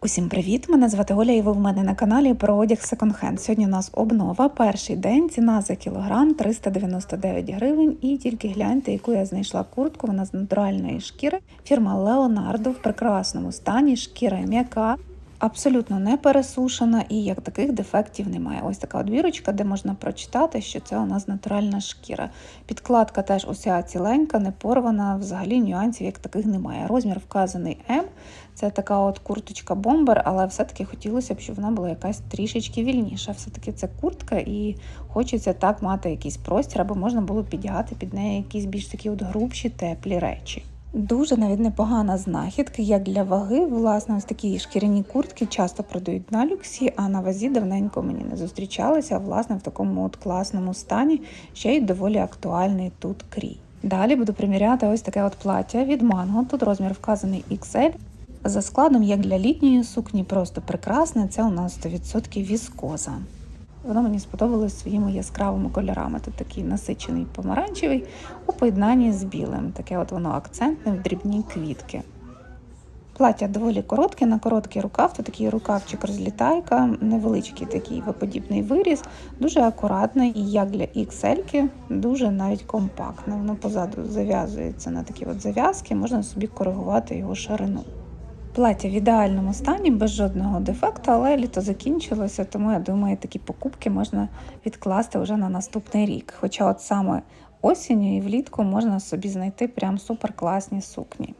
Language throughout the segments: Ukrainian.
Усім привіт! Мене звати Оля, і ви в мене на каналі про одяг секонд-хенд. Сьогодні у нас обнова. Перший день ціна за кілограм 399 гривень. І тільки гляньте, яку я знайшла куртку. Вона з натуральної шкіри. Фірма Леонардо в прекрасному стані. Шкіра м'яка. Абсолютно не пересушена і як таких дефектів немає. Ось така одвірочка, де можна прочитати, що це у нас натуральна шкіра. Підкладка теж уся ціленька, не порвана, взагалі нюансів як таких немає. Розмір вказаний М. Це така от курточка бомбер, але все-таки хотілося б, щоб вона була якась трішечки вільніша. Все-таки це куртка, і хочеться так мати якийсь простір, аби можна було піддягати під неї якісь більш такі от грубші, теплі речі. Дуже навіть непогана знахідка, як для ваги. Власне, ось такі шкіряні куртки часто продають на люксі, а на вазі давненько мені не зустрічалися. Власне, в такому от класному стані ще й доволі актуальний тут крій. Далі буду приміряти ось таке от плаття від манго. Тут розмір вказаний XL. За складом, як для літньої сукні, просто прекрасне. Це у нас 100% віскоза. Воно мені сподобалось своїми яскравими кольорами. Тут такий насичений помаранчевий у поєднанні з білим. Таке от воно акцентне в дрібні квітки. Плаття доволі коротке, на короткий рукав, то такий рукавчик розлітайка, невеличкий такий виподібний виріз, дуже акуратний і як для XL, дуже навіть компактне. Воно позаду зав'язується на такі от зав'язки, можна собі коригувати його ширину. Плаття в ідеальному стані, без жодного дефекту, але літо закінчилося, тому я думаю, такі покупки можна відкласти вже на наступний рік. Хоча от саме осінню і влітку можна собі знайти прям супер сукні.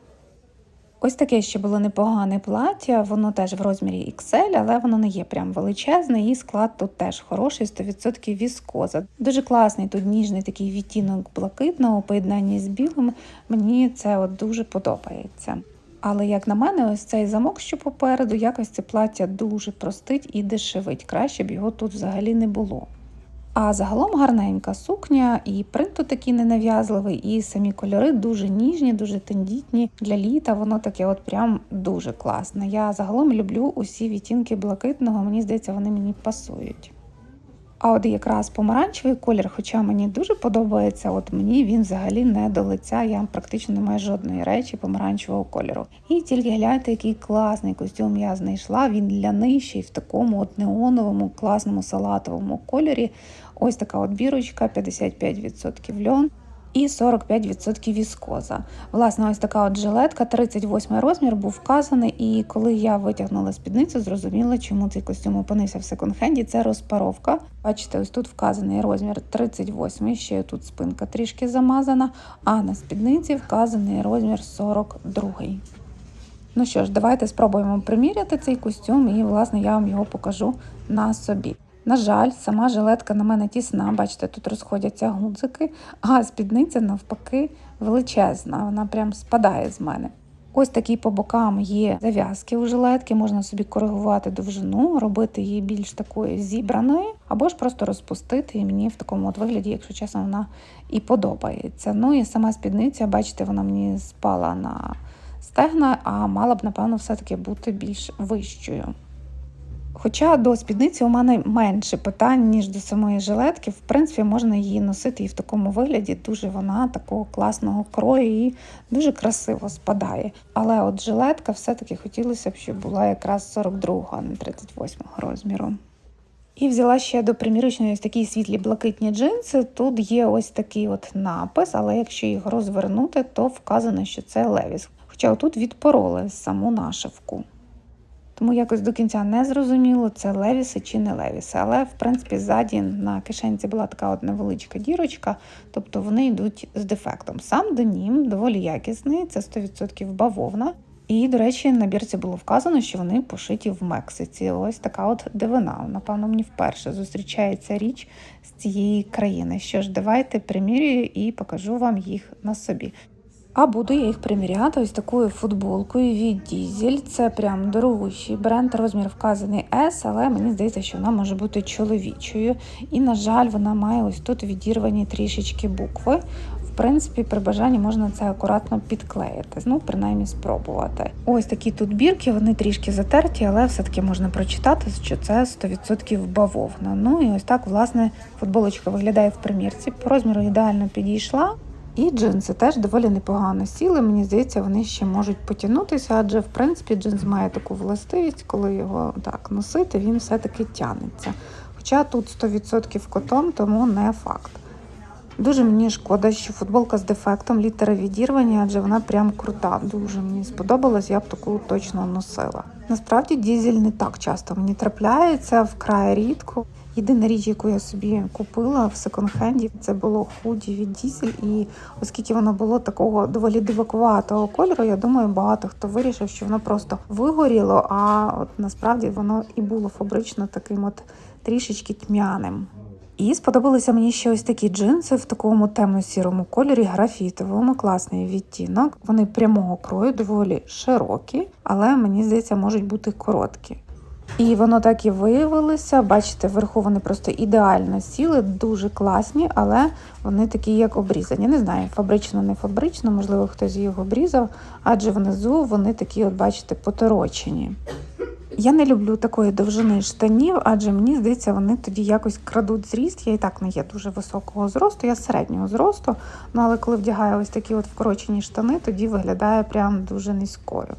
Ось таке ще було непогане плаття, воно теж в розмірі XL, але воно не є прям величезне, і склад тут теж хороший, 100% віскоза. Дуже класний тут ніжний такий відтінок блакитного у поєднанні з білим. Мені це от дуже подобається. Але, як на мене, ось цей замок, що попереду, якось це плаття дуже простить і дешевить. Краще б його тут взагалі не було. А загалом гарненька сукня, і принт тут такий ненав'язливий, і самі кольори дуже ніжні, дуже тендітні. Для літа воно таке от прям дуже класне. Я загалом люблю усі відтінки блакитного, мені здається, вони мені пасують. А от якраз помаранчевий колір, хоча мені дуже подобається, от мені він взагалі не до лиця. Я практично не маю жодної речі помаранчевого кольору. І тільки гляньте, який класний костюм я знайшла. Він для нижчий в такому от неоновому, класному салатовому кольорі. Ось така от бірочка, 55% льон. І 45% віскоза. Власне, ось така от жилетка, 38 розмір був вказаний. І коли я витягнула спідницю, зрозуміла, чому цей костюм опинився в секонд-хенді. Це розпаровка. Бачите, ось тут вказаний розмір 38, ще тут спинка трішки замазана, а на спідниці вказаний розмір 42. Ну що ж, давайте спробуємо приміряти цей костюм, і, власне, я вам його покажу на собі. На жаль, сама жилетка на мене тісна, бачите, тут розходяться гудзики, а спідниця навпаки величезна, вона прям спадає з мене. Ось такі по бокам є зав'язки у жилетки, можна собі коригувати довжину, робити її більш такою зібраною, або ж просто розпустити і мені в такому от вигляді, якщо чесно, вона і подобається. Ну і сама спідниця, бачите, вона мені спала на стегна, а мала б, напевно, все-таки бути більш вищою. Хоча до спідниці у мене менше питань, ніж до самої жилетки. В принципі, можна її носити і в такому вигляді. Дуже вона такого класного крою і дуже красиво спадає. Але от жилетка все-таки хотілося б, щоб була якраз 42, а не 38 розміру. І взяла ще до примірочної ось такі світлі блакитні джинси. Тут є ось такий от напис, але якщо їх розвернути, то вказано, що це левіс. Хоча отут відпороли саму нашивку. Тому якось до кінця не зрозуміло, це левіси чи не левіси. Але, в принципі, ззаді на кишенці була така от невеличка дірочка, тобто вони йдуть з дефектом. Сам денім доволі якісний, це 100% бавовна. І, до речі, на бірці було вказано, що вони пошиті в Мексиці. Ось така от дивина. Напевно, мені вперше зустрічається річ з цієї країни. Що ж, давайте примірюю і покажу вам їх на собі. А буду я їх приміряти ось такою футболкою від Дізель. Це прям дорогущий бренд, розмір вказаний S, але мені здається, що вона може бути чоловічою. І, на жаль, вона має ось тут відірвані трішечки букви. В принципі, при бажанні можна це акуратно підклеїти, ну, принаймні спробувати. Ось такі тут бірки, вони трішки затерті, але все-таки можна прочитати, що це 100% бавовна. Ну і ось так, власне, футболочка виглядає в примірці. По розміру ідеально підійшла. І джинси теж доволі непогано сіли. Мені здається, вони ще можуть потягнутися, адже в принципі джинс має таку властивість, коли його так носити, він все-таки тягнеться. Хоча тут 100% котон, тому не факт. Дуже мені шкода, що футболка з дефектом літери відірвані, адже вона прям крута. Дуже мені сподобалась, я б таку точно носила. Насправді дізель не так часто мені трапляється, вкрай рідко. Єдина річ, яку я собі купила в секонд-хенді, це було худі від дізель. І оскільки воно було такого доволі дивакуватого кольору, я думаю, багато хто вирішив, що воно просто вигоріло, а от насправді воно і було фабрично таким от трішечки тьмяним. І сподобалися мені ще ось такі джинси в такому темно-сірому кольорі, графітовому, класний відтінок. Вони прямого крою, доволі широкі, але мені здається, можуть бути короткі. І воно так і виявилося. Бачите, вверху вони просто ідеально сіли, дуже класні, але вони такі, як обрізані. Не знаю, фабрично, не фабрично, можливо, хтось їх обрізав, адже внизу вони такі, от бачите, поторочені. Я не люблю такої довжини штанів, адже мені здається, вони тоді якось крадуть зріст. Я і так не є дуже високого зросту, я середнього зросту. Ну але коли вдягаю ось такі от вкорочені штани, тоді виглядає прям дуже низькою.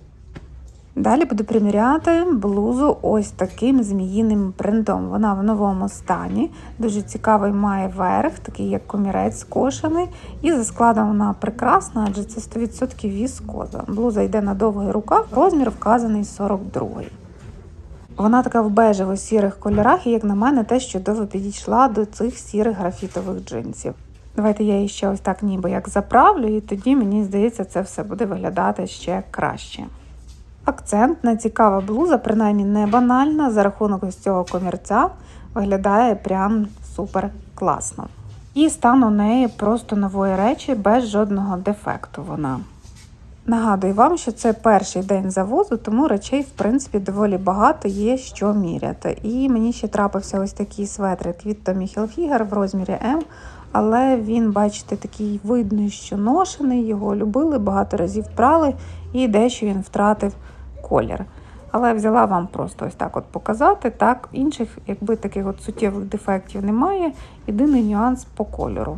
Далі буду приміряти блузу ось таким зміїним принтом. Вона в новому стані, дуже цікавий має верх, такий як комірець скошений. І за складом вона прекрасна, адже це 100% віскоза. Блуза йде на довгий рукав, розмір вказаний 42 вона така в бежево-сірих кольорах, і, як на мене, теж чудово підійшла до цих сірих графітових джинсів. Давайте я її ще ось так ніби як заправлю, і тоді, мені здається, це все буде виглядати ще краще. Акцентна, цікава блуза, принаймні не банальна, за рахунок ось цього комірця виглядає прям супер класно. І стан у неї просто нової речі без жодного дефекту вона. Нагадую вам, що це перший день завозу, тому речей, в принципі, доволі багато є що міряти. І мені ще трапився ось такий светрик від Tommy Hilfiger в розмірі М. Але він, бачите, такий видно, що ношений, його любили, багато разів прали, і дещо він втратив колір. Але взяла вам просто ось так от показати. Так, інших, якби таких от суттєвих дефектів немає. Єдиний нюанс по кольору.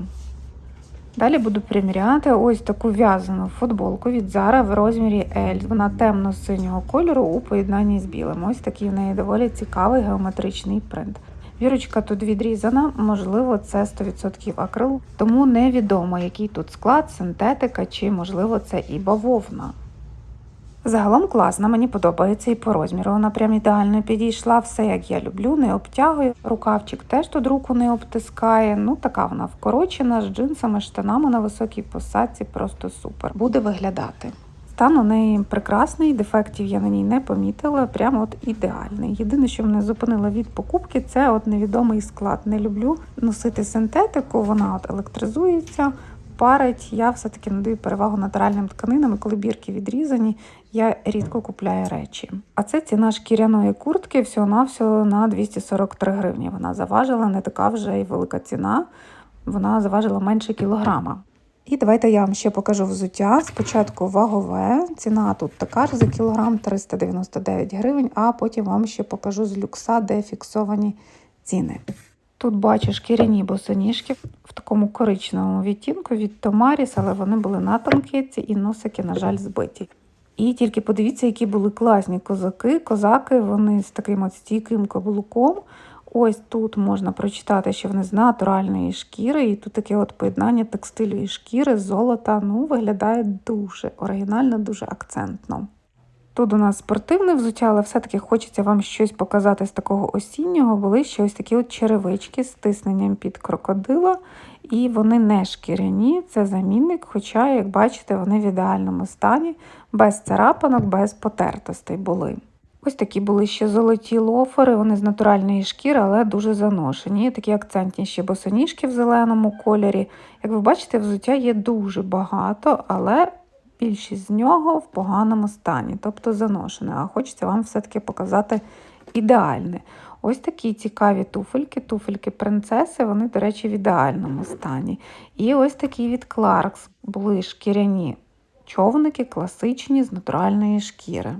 Далі буду приміряти ось таку в'язану футболку від Zara в розмірі L. Вона темно-синього кольору у поєднанні з білим. Ось такий в неї доволі цікавий геометричний принт. Вірочка тут відрізана, можливо, це 100% акрил, тому невідомо, який тут склад, синтетика чи, можливо, це і бавовна. Загалом класна, мені подобається і по розміру. Вона прям ідеально підійшла, все як я люблю, не обтягую. Рукавчик теж тут руку не обтискає. Ну, така вона вкорочена з джинсами, штанами на високій посадці, просто супер. Буде виглядати. Стан у неї прекрасний, дефектів я на ній не помітила, прямо от ідеальний. Єдине, що мене зупинило від покупки, це от невідомий склад. Не люблю носити синтетику, вона от електризується парить, я все-таки надаю перевагу натуральним тканинам, і коли бірки відрізані, я рідко купляю речі. А це ціна шкіряної куртки всього-навсього на 243 гривні. Вона заважила не така вже й велика ціна, вона заважила менше кілограма. І давайте я вам ще покажу взуття. Спочатку вагове, ціна тут така ж за кілограм 399 гривень, а потім вам ще покажу з люкса, де фіксовані ціни. Тут бачу шкіряні босоніжки в такому коричневому відтінку від Томаріс, але вони були на танкетці і носики, на жаль, збиті. І тільки подивіться, які були класні козаки. Козаки вони з таким от стійким каблуком. Ось тут можна прочитати, що вони з натуральної шкіри, і тут таке от поєднання текстилю і шкіри, золота. Ну, виглядає дуже оригінально, дуже акцентно. Тут у нас спортивне взуття, але все-таки хочеться вам щось показати з такого осіннього. Були ще ось такі от черевички з тисненням під крокодила. І вони не шкіряні, це замінник, хоча, як бачите, вони в ідеальному стані, без царапанок, без потертостей були. Ось такі були ще золоті лофери, вони з натуральної шкіри, але дуже заношені. Є такі акцентніші босоніжки в зеленому кольорі. Як ви бачите, взуття є дуже багато, але більшість з нього в поганому стані, тобто заношене. А хочеться вам все-таки показати ідеальне. Ось такі цікаві туфельки, туфельки принцеси, вони, до речі, в ідеальному стані. І ось такі від Clarks були шкіряні човники, класичні з натуральної шкіри.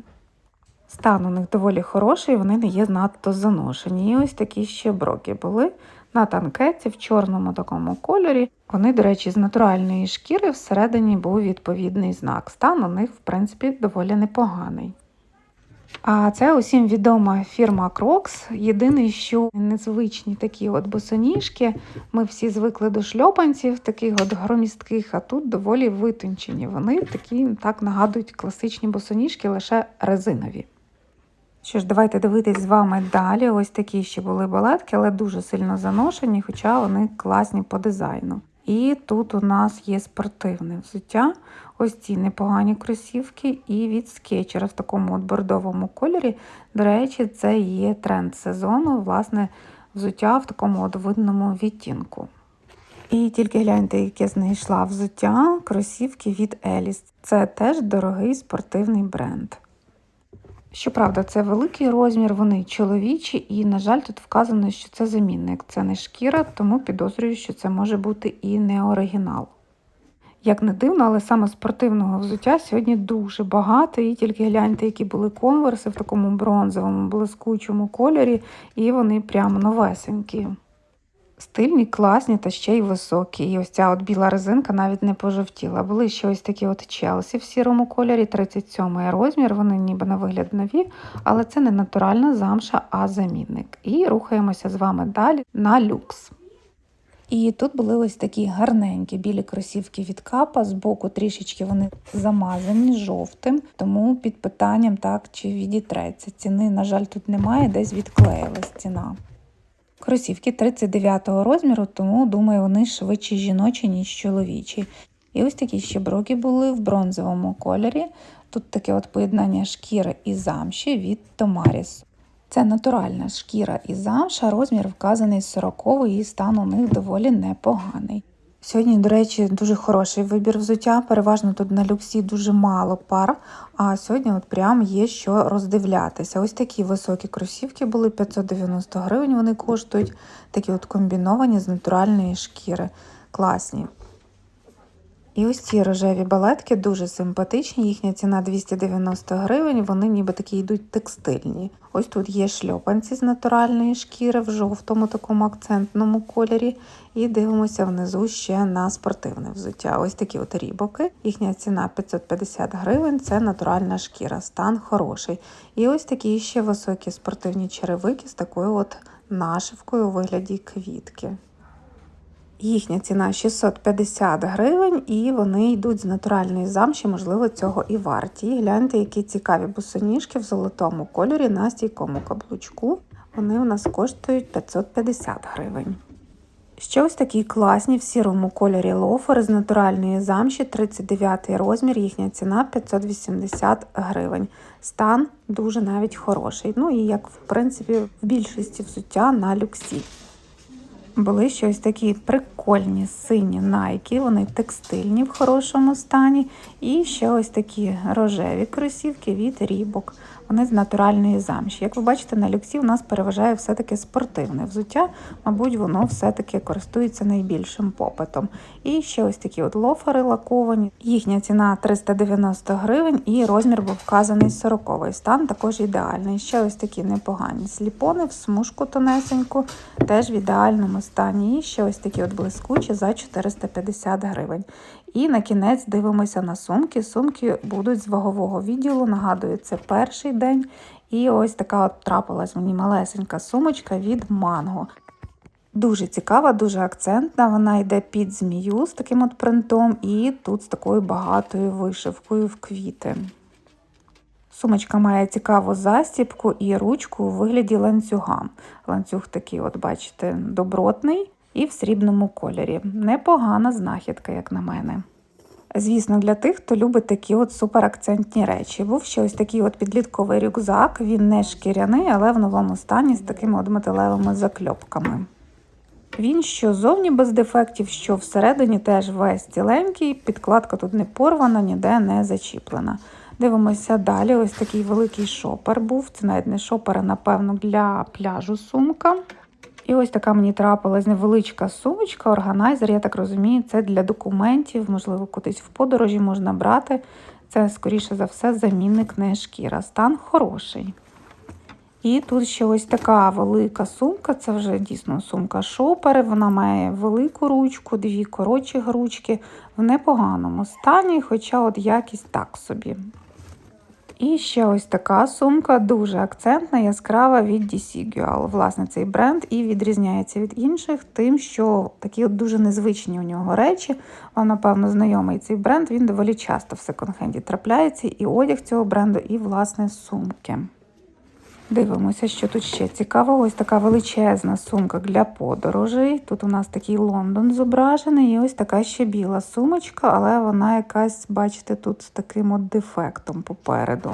Стан у них доволі хороший, вони не є надто заношені. І ось такі ще броки були. На танкеті в чорному такому кольорі. Вони, до речі, з натуральної шкіри всередині був відповідний знак. Стан у них, в принципі, доволі непоганий. А це усім відома фірма Crocs. Єдине, що незвичні такі от босоніжки. Ми всі звикли до шльопанців, таких от громістких, а тут доволі витончені. Вони такі так нагадують класичні босоніжки, лише резинові. Що ж, давайте дивитись з вами далі. Ось такі ще були балетки, але дуже сильно заношені, хоча вони класні по дизайну. І тут у нас є спортивне взуття. Ось ці непогані кросівки, і від скетчера в такому от бордовому кольорі. До речі, це є тренд сезону, власне, взуття в такому от видному відтінку. І тільки гляньте, яке знайшла взуття кросівки від Еліс. Це теж дорогий спортивний бренд. Щоправда, це великий розмір, вони чоловічі, і, на жаль, тут вказано, що це замінник, це не шкіра, тому підозрюю, що це може бути і не оригінал. Як не дивно, але саме спортивного взуття сьогодні дуже багато, і тільки гляньте, які були конверси в такому бронзовому, блискучому кольорі, і вони прямо новесенькі. Стильні, класні та ще й високі. І ось ця от біла резинка навіть не пожовтіла. Були ще ось такі от Челсі в сірому кольорі, 37 розмір, вони ніби на вигляд нові, але це не натуральна замша, а замінник. І рухаємося з вами далі на люкс. І тут були ось такі гарненькі білі кросівки від капа. Збоку трішечки вони замазані жовтим, тому під питанням так чи відітреться. Ціни, на жаль, тут немає, десь відклеїлась ціна. Кросівки 39 розміру, тому думаю, вони швидше жіночі, ніж чоловічі. І ось такі ще броки були в бронзовому кольорі. Тут таке от поєднання шкіри і замші від Томаріс. Це натуральна шкіра і замша, розмір вказаний 40 і стан у них доволі непоганий. Сьогодні, до речі, дуже хороший вибір взуття. Переважно тут на люксі дуже мало пар, а сьогодні от прям є що роздивлятися. Ось такі високі кросівки були 590 гривень. Вони коштують такі от комбіновані з натуральної шкіри. Класні. І ось ці рожеві балетки дуже симпатичні, їхня ціна 290 гривень, вони ніби такі йдуть текстильні. Ось тут є шльопанці з натуральної шкіри в жовтому такому акцентному кольорі. І дивимося внизу ще на спортивне взуття. Ось такі от рібоки. Їхня ціна 550 гривень, це натуральна шкіра, стан хороший. І ось такі ще високі спортивні черевики з такою от нашивкою у вигляді квітки. Їхня ціна 650 гривень, і вони йдуть з натуральної замші, можливо, цього і варті. Гляньте, які цікаві босоніжки в золотому кольорі на стійкому каблучку. Вони у нас коштують 550 гривень. Ще ось такі класні в сірому кольорі лофери з натуральної замші, 39 розмір, їхня ціна 580 гривень. Стан дуже навіть хороший. Ну і як в принципі в більшості взуття на люксі. Були щось такі прикольні сині найки, вони текстильні в хорошому стані. І ще ось такі рожеві кросівки від рібок. Вони з натуральної замші. Як ви бачите, на люксі у нас переважає все-таки спортивне взуття, мабуть, воно все-таки користується найбільшим попитом. І ще ось такі от лофери лаковані. Їхня ціна 390 гривень і розмір був вказаний 40-й. Стан також ідеальний. Ще ось такі непогані сліпони в смужку тонесеньку, теж в ідеальному стані. І ще ось такі от блискучі за 450 гривень. І на кінець дивимося на сумки. Сумки будуть з вагового відділу. Нагадую, це перший день. І ось така от трапилась мені малесенька сумочка від манго. Дуже цікава, дуже акцентна. Вона йде під змію з таким от принтом, і тут з такою багатою вишивкою в квіти. Сумочка має цікаву застібку і ручку у вигляді ланцюга. Ланцюг такий, от бачите, добротний і в срібному кольорі. Непогана знахідка, як на мене. Звісно, для тих, хто любить такі от суперакцентні речі. Був ще ось такий от підлітковий рюкзак, він не шкіряний, але в новому стані з такими от металевими закльопками. Він що зовні без дефектів, що всередині теж весь ціленький, підкладка тут не порвана, ніде не зачіплена. Дивимося далі. Ось такий великий шопер був. Це навіть не шопер, а напевно, для пляжу сумка. І ось така мені трапилась невеличка сумочка, органайзер, я так розумію, це для документів, можливо, кудись в подорожі можна брати. Це, скоріше за все, замінник не шкіра. Стан хороший. І тут ще ось така велика сумка. Це вже дійсно сумка шопери. Вона має велику ручку, дві коротші ручки в непоганому стані, хоча от якість так собі. І ще ось така сумка, дуже акцентна, яскрава від DC. Власне, цей бренд і відрізняється від інших, тим, що такі от дуже незвичні у нього речі. Вам, напевно, знайомий цей бренд, він доволі часто в секонд-хенді трапляється, і одяг цього бренду, і, власне, сумки. Дивимося, що тут ще цікаво. Ось така величезна сумка для подорожей. Тут у нас такий Лондон зображений, і ось така ще біла сумочка, але вона якась, бачите, тут з таким от дефектом попереду.